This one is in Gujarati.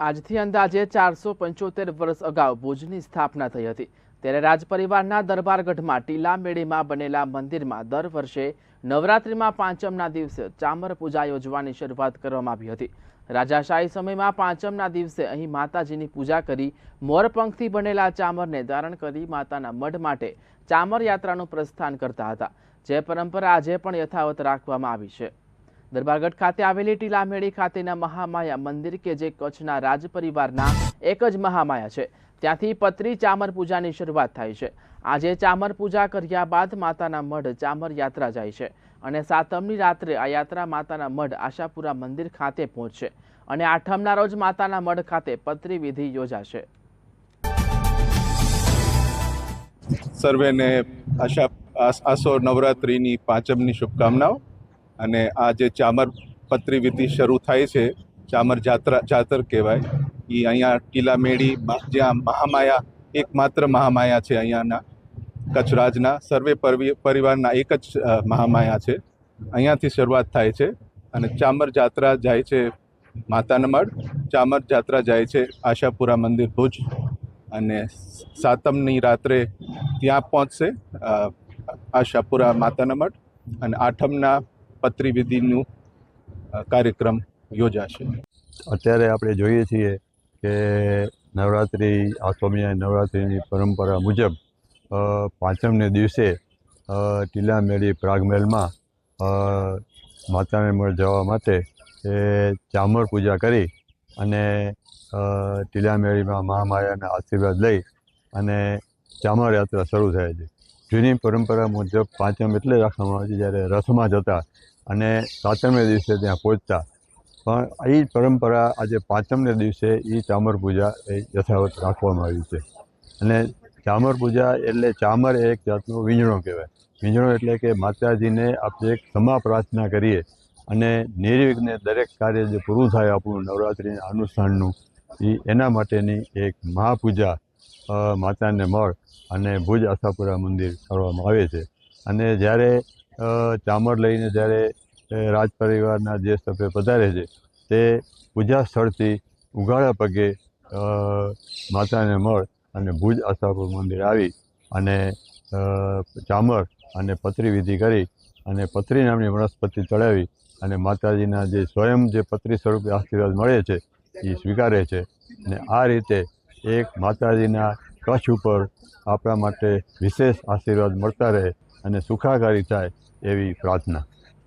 આજથી અંદાજે ચારસો પંચોતેર વર્ષ અગાઉ ભુજની સ્થાપના થઈ હતી. ત્યારે રાજપરિવારના દરબારગઢમાં ટીલા મેળીમાં બનેલા મંદિરમાં દર વર્ષે નવરાત્રિમાં પાંચમના દિવસે ચામર પૂજા યોજવાની શરૂઆત કરવામાં આવી હતી. રાજાશાહી સમયમાં પાંચમના દિવસે અહીં માતાજીની પૂજા કરી મોરપંખથી બનેલા ચામરને ધારણ કરી માતાના મઢ માટે ચામર યાત્રાનું પ્રસ્થાન કરતા હતા. જે પરંપરા આજે પણ યથાવત રાખવામાં આવી છે. દરબારગઢ ખાતે આવેલી ટીલામેળી ખાતેના મહામાયા મંદિર કે જે કચ્છના રાજ પરિવારના એક જ મહામાયા છે. ત્યાંથી પત્રી ચામર પૂજાની શરૂઆત થાય છે. આજે ચામર પૂજા કર્યા બાદ માતાના મઢ ચામર યાત્રા જાય છે અને સાતમની રાત્રે આ યાત્રા માતાના મઢ આશાપુરા મંદિર ખાતે પહોંચશે અને આઠમના રોજ માતાના મઢ ખાતે પત્રી વિધિ યોજાશે. સર્વેને આશા આસ- નવરાત્રિની પાંચમની શુભકામનાઓ. અને આ જે ચામર પત્રી વિધિ શરૂ થાય છે, ચામર જાત્રા, જાતર કહેવાય એ અહીંયા ટીલા મેળી જ્યાં મહામાયા, એકમાત્ર મહામાયા છે અહીંયાના કચ્છ રાજના સર્વે પરવી- પરિવારના એક જ મહામાયા છે. અહીંયાથી શરૂઆત થાય છે અને ચામર જાત્રા જાય છે માતાનમઢ, ચામર જાત્રા જાય છે આશાપુરા મંદિર ભુજ અને સાતમની રાત્રે ત્યાં પહોંચશે આશાપુરા માતાના મઠ અને આઠમના પત્રી વિધિનું કાર્યક્રમ યોજાશે. અત્યારે આપણે જોઈએ છીએ કે નવરાત્રિ આસોમિયા નવરાત્રિની પરંપરા મુજબ પાંચમને દિવસે ટીલા મેળી પ્રાગમહેલમાં માતાને મળ જવા માટે, એ, ચામર પૂજા કરી અને ટીલા મેળીમાં મહામાયાના આશીર્વાદ લઈ અને ચામર યાત્રા શરૂ થાય છે. જૂની પરંપરા મુજબ પાંચમ એટલે રાખવામાં આવે છે, જ્યારે રથમાં જતા અને સાતમે દિવસે ત્યાં પહોંચતા પણ એ પરંપરા આજે પાંચમને દિવસે એ ચામર પૂજા એ યથાવત રાખવામાં આવી છે. અને ચામર પૂજા એટલે ચામર એક જાતનું વીંજણો કહેવાય. વીંજણો એટલે કે માતાજીને આપણે એક ક્ષમા પ્રાર્થના કરીએ અને નિર્વિઘ્ને દરેક કાર્ય જે પૂરું થાય આપણું નવરાત્રિના અનુષ્ઠાનનું એ એના માટેની એક મહાપૂજા માતાને મળ અને ભુજ આશાપુરા મંદિર કરવામાં આવે છે. અને જ્યારે ચામર લઈને જ્યારે રાજ પરિવારના જે સભ્ય પધારે છે, તે પૂજા સ્થળથી ઉઘાડા પગે માતાને મળ અને ભુજ આશાપુર મંદિર આવી અને ચામર અને પત્રી વિધિ કરી અને પત્રી નામની વનસ્પતિ ચડાવી અને માતાજીના જે સ્વયં જે પત્રી સ્વરૂપે આશીર્વાદ મળે છે, એ સ્વીકારે છે અને આ રીતે એક માતાજીના કચ્છ ઉપર આપણા માટે વિશેષ આશીર્વાદ મળતા રહે અને સુખાકારી થાય એવી પ્રાર્થના.